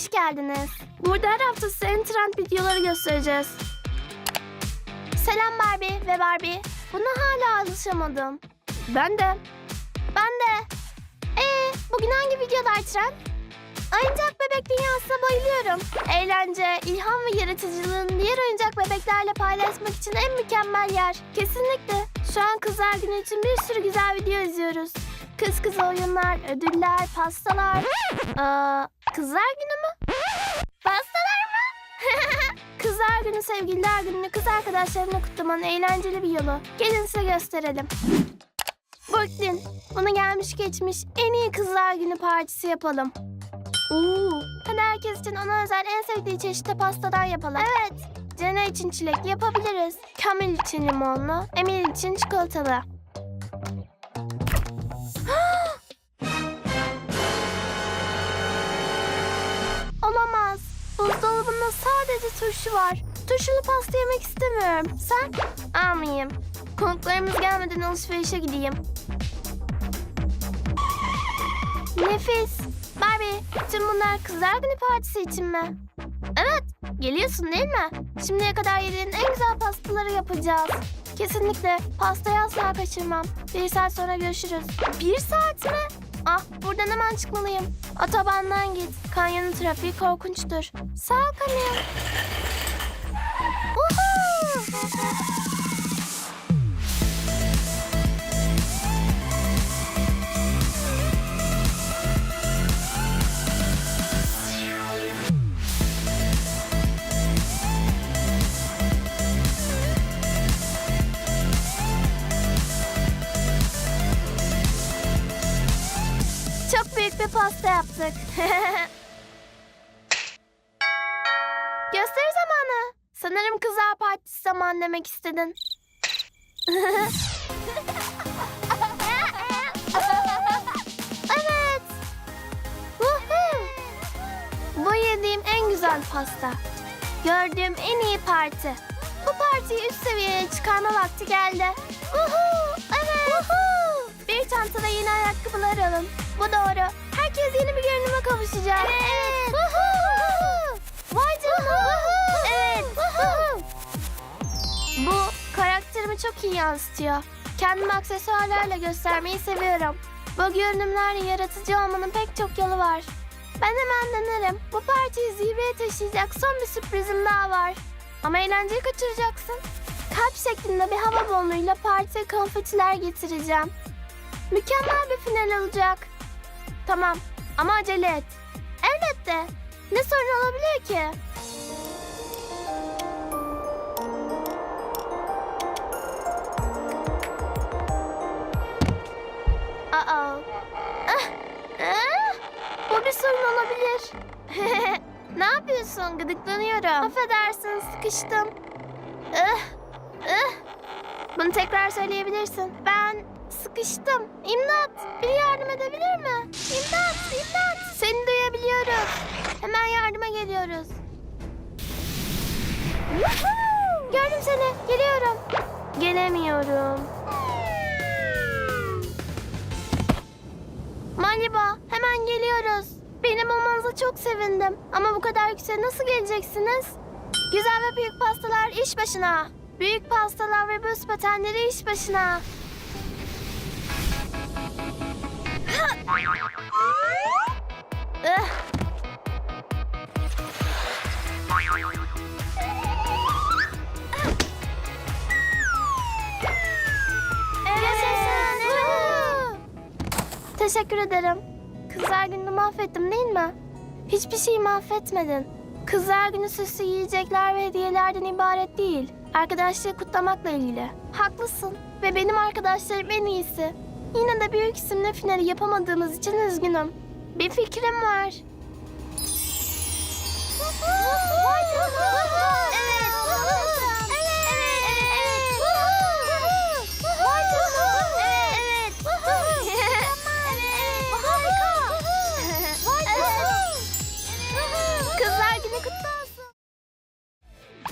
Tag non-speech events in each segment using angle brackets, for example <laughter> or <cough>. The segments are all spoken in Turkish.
hoş geldiniz. Burada her hafta size en trend videoları göstereceğiz. Selam Barbie ve Barbie. Buna hala alışamadım. Ben de. Ben de. Ee, bugün hangi videolar trend? Oyuncak bebek dünyasına bayılıyorum. Eğlence, ilham ve yaratıcılığın diğer oyuncak bebeklerle paylaşmak için en mükemmel yer. Kesinlikle. Şu an Kızlar Günü için bir sürü güzel video izliyoruz. Kız kız oyunlar, ödüller, pastalar. Aa, kızlar günü kızlar günü sevgililer gününü kız arkadaşlarımla kutlamanın eğlenceli bir yolu. Gelin size gösterelim. Brooklyn, bunu gelmiş geçmiş en iyi kızlar günü partisi yapalım. Oo, hadi herkes için ona özel en sevdiği çeşitte pastadan yapalım. Evet. Cena için çilekli yapabiliriz. Kamil için limonlu, Emil için çikolatalı. <gasps> Olamaz. Buzdolabında sadece turşu var. Turşulu pasta yemek istemiyorum. Sen? Almayayım. Konuklarımız gelmeden alışverişe gideyim. Nefis. Barbie, tüm bunlar kızlar günü partisi için mi? Evet, geliyorsun değil mi? Şimdiye kadar yediğin en güzel pastaları yapacağız. Kesinlikle pastayı asla kaçırmam. Bir saat sonra görüşürüz. Bir saat mi? Ah, buradan hemen çıkmalıyım. Otobandan git. Kanyonun trafiği korkunçtur. Sağ ol Kamil. Çok büyük bir pasta yaptık. <laughs> Gösteri zamanı. Sanırım kızlar partisi zamanı demek istedin. <laughs> evet. Bu yediğim en güzel pasta. Gördüğüm en iyi parti. Bu partiyi üst seviyeye çıkarma vakti geldi. Woohoo. Evet. Çantada yeni ayakkabılar alın. Bu doğru. Herkes yeni bir görünüme kavuşacak. Evet. Woohoo. Vay canına. Evet. Bu karakterimi çok iyi yansıtıyor. Kendimi aksesuarlarla göstermeyi seviyorum. Bu görünümlerle yaratıcı olmanın pek çok yolu var. Ben hemen denerim. Bu partiyi zirveye taşıyacak son bir sürprizim daha var. Ama eğlenceyi kaçıracaksın. Kalp şeklinde bir hava balonuyla partiye konfetiler getireceğim. Mükemmel bir final olacak. Tamam ama acele et. Elbette. Ne sorun olabilir ki? Aa. Ah, ah. Bu bir sorun olabilir. <laughs> ne yapıyorsun? Gıdıklanıyorum. Affedersin, sıkıştım. Ah, ah. Bunu tekrar söyleyebilirsin. Ben sıkıştım. İmdat! Biri yardım edebilir mi? İmdat! İmdat! Seni duyabiliyorum. Hemen yardıma geliyoruz. Gördüm seni. Geliyorum. Gelemiyorum. Maliba, hemen geliyoruz. Benim olmanıza çok sevindim. Ama bu kadar yükseğe nasıl geleceksiniz? Güzel ve büyük pastalar iş başına. Büyük pastalar ve buz patenleri iş başına. Teşekkür ederim. Kızlar gününü mahvettim değil mi? Hiçbir şeyi mahvetmedin. Kızlar günü süslü yiyecekler ve hediyelerden ibaret değil. Arkadaşlığı kutlamakla ilgili. Haklısın ve benim arkadaşlarım en iyisi. Yine de büyük isimle finali yapamadığımız için üzgünüm. Bir fikrim var. Kızlar günü kutlu olsun.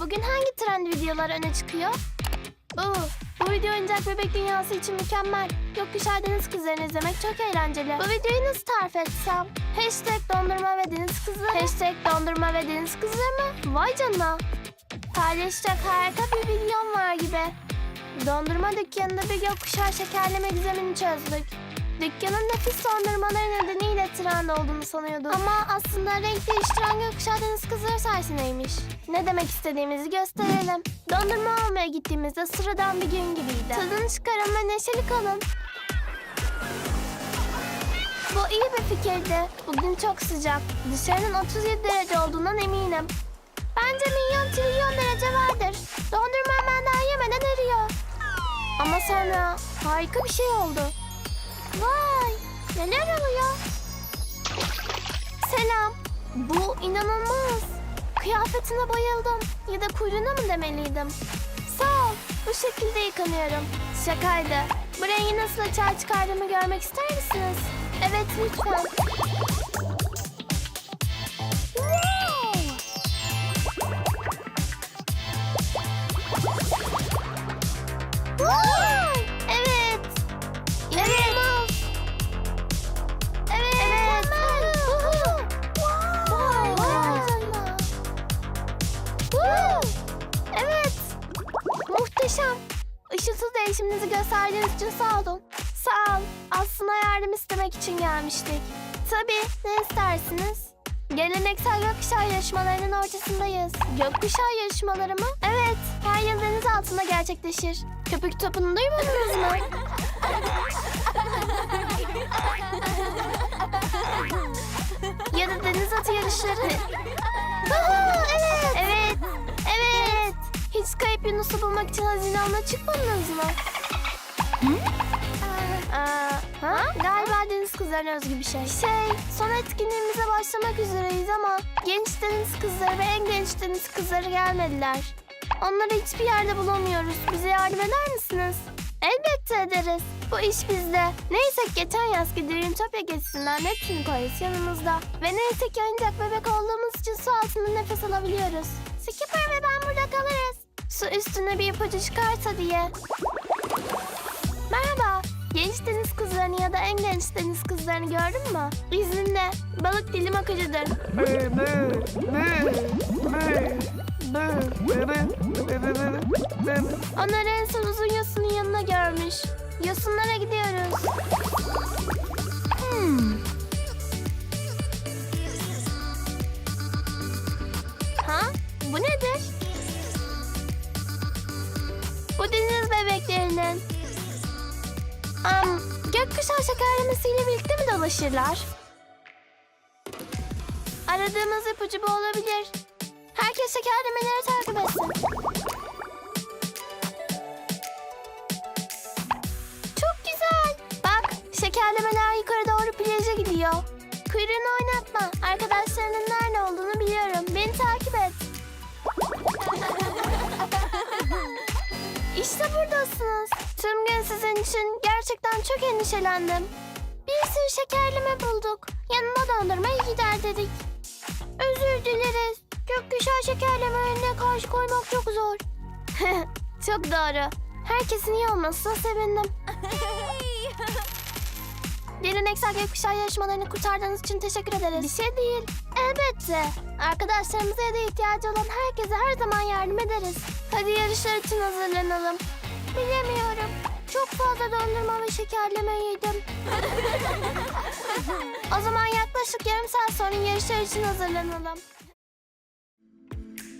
Bugün hangi trend videolar öne çıkıyor? Bu, bu video oyuncak bebek dünyası için mükemmel. Gökkuşağı deniz kızlarını izlemek çok eğlenceli. Bu videoyu nasıl tarif etsem? Hashtag dondurma ve deniz kızları. Hashtag dondurma ve deniz kızları mı? Vay canına. Paylaşacak harika bir videom var gibi. Dondurma dükkanında bir gökkuşağı şekerleme gizemini çözdük. Dükkanın nefis dondurmaları nedeniyle trend olduğunu sanıyorduk. Ama aslında renk değiştiren gökkuşağı deniz kızları sayesindeymiş. Ne demek istediğimizi gösterelim. Dondurma almaya gittiğimizde sıradan bir gün gibiydi. Tadını çıkarın ve neşeli kalın. Bu iyi bir fikirdi. Bugün çok sıcak. Dışarının 37 derece olduğundan eminim. Bence milyon trilyon derece vardır. Dondurma hemen daha yemeden eriyor. Ama sonra harika bir şey oldu. Vay! Neler oluyor? Selam. Bu inanılmaz. Kıyafetine bayıldım. Ya da kuyruğuna mı demeliydim? Sağ ol. Bu şekilde yıkanıyorum. Şakaydı. Bu rengi nasıl açığa çıkardığımı görmek ister misiniz? Evet lütfen. Muhteşem. Işıltı değişiminizi gösterdiğiniz için sağ olun. Sağ ol. Aslında yardım istemek için gelmiştik. Tabii. Ne istersiniz? Geleneksel gökkuşağı yarışmalarının ortasındayız. Gökkuşağı yarışmaları mı? Evet. Her yıl deniz altında gerçekleşir. Köpük topunu duymadınız mı? <laughs> ya da deniz atı yarışları. Kayıp Yunus'u bulmak için hazine avına çıkmadınız mı? Aa, ha? Galiba deniz kızlarına özgü bir şey. Şey, son etkinliğimize başlamak üzereyiz ama genç deniz kızları ve en genç deniz kızları gelmediler. Onları hiçbir yerde bulamıyoruz. Bize yardım eder misiniz? Elbette ederiz. Bu iş bizde. Neyse geçen yazki Dreamtopia gezisinden Neptün koyusu yanımızda. Ve neyse ki oyuncak bebek olduğumuz için su altında nefes alabiliyoruz. Skipper ve ben burada kalırız. Su üstüne bir ipucu çıkarsa diye. Merhaba. Genç deniz kızlarını ya da en genç deniz kızlarını gördün mü? İzninle. Balık dilim akıcıdır. Onları en son uzun yosunun yanına görmüş. Yosunlara gidiyoruz. Hmm. Gökkuşağı şekerlemesiyle birlikte mi dolaşırlar? Aradığımız ipucu bu olabilir. Herkes şekerlemeleri takip etsin. Çok güzel. Bak, şekerlemeler yukarı doğru plaja gidiyor. Kuyruğunu oynatma. Arkadaşlarının nerede olduğunu biliyorum. Beni takip et. <laughs> İşte buradasınız. Tüm gün sizin için gerçekten çok endişelendim. Bir sürü şekerleme bulduk. Yanına dondurmayı gider dedik. Özür dileriz. Gökkuşağı şekerlemelerine karşı koymak çok zor. <laughs> çok doğru. Herkesin iyi olmasına sevindim. <laughs> Geleneksel gökkuşağı yarışmalarını kurtardığınız için teşekkür ederiz. Bir şey değil. Elbette. Arkadaşlarımıza ya da ihtiyacı olan herkese her zaman yardım ederiz. Hadi yarışlar için hazırlanalım. Bilemiyorum. Çok fazla dondurma ve şekerleme yedim. <laughs> o zaman yaklaşık yarım saat sonra yarışlar için hazırlanalım.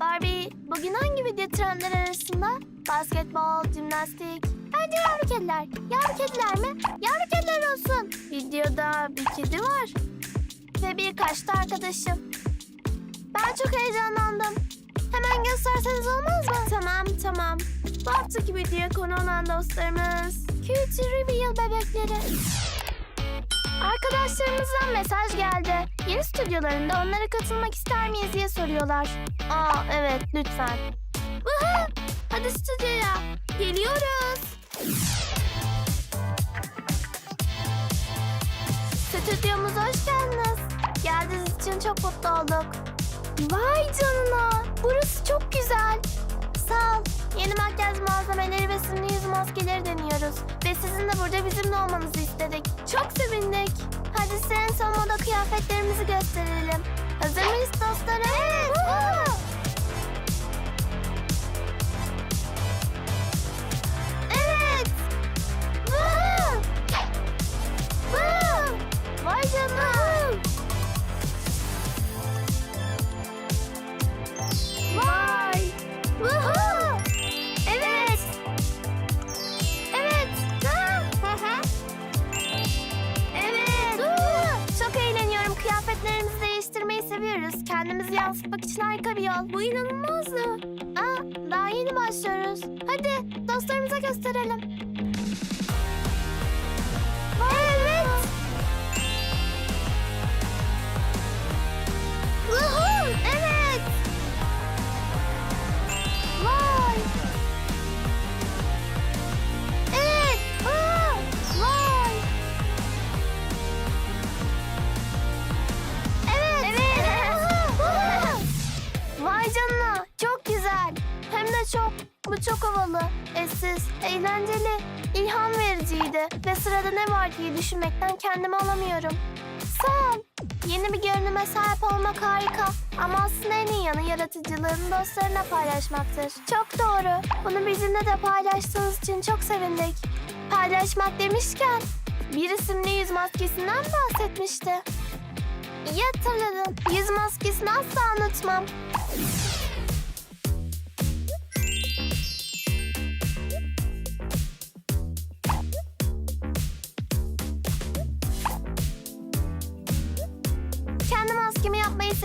Barbie, bugün hangi video trendler arasında? Basketbol, jimnastik. Bence yavru kediler. Yavru kediler mi? Yavru kediler olsun. Videoda bir kedi var. Ve birkaç da arkadaşım. Ben çok heyecanlandım. Hemen gösterseniz olmaz mı? Tamam, tamam. Bu haftaki videoya konu olan dostlarımız Cutie Reveal bebekleri. Arkadaşlarımızdan mesaj geldi. Yeni stüdyolarında onlara katılmak ister miyiz diye soruyorlar. Aa evet lütfen. Vuhu! Hadi stüdyoya. Geliyoruz. Stüdyomuza hoş geldiniz. Geldiğiniz için çok mutlu olduk. Vay canına. Burası çok güzel. Sağ ol. Yeni makyaj malzemeleri ve simli yüz maskeleri deniyoruz. Ve sizin de burada bizimle olmanızı istedik. Çok sevindik. Hadi size en son moda kıyafetlerimizi gösterelim. Hazır mıyız dostlarım? Evet. Evet. Yol. Bu inanılmazdı. Aa, daha yeni başlıyoruz. Hadi dostlarımıza gösterelim. Vericiydi. Ve sırada ne var diye düşünmekten kendimi alamıyorum. Ol. Yeni bir görünüme sahip olmak harika. Ama aslında en iyi yanı yaratıcılığını dostlarına paylaşmaktır. Çok doğru. Bunu bizimle de paylaştığınız için çok sevindik. Paylaşmak demişken bir isimli yüz maskesinden bahsetmişti. İyi. Yüz maskesini asla unutmam.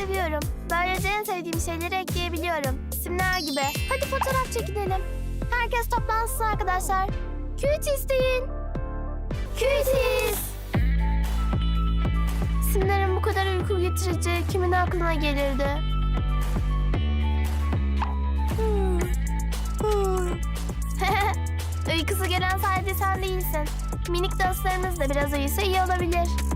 Seviyorum. Böylece en sevdiğim şeyleri ekleyebiliyorum. İsimler gibi. Hadi fotoğraf çekinelim. Herkes toplansın arkadaşlar. Cuties deyin. Cuties. İsimlerin bu kadar uyku getirici kimin aklına gelirdi? Hmm. <laughs> Hmm. Uykusu gelen sadece sen değilsin. Minik dostlarımız da biraz uyusa iyi olabilir.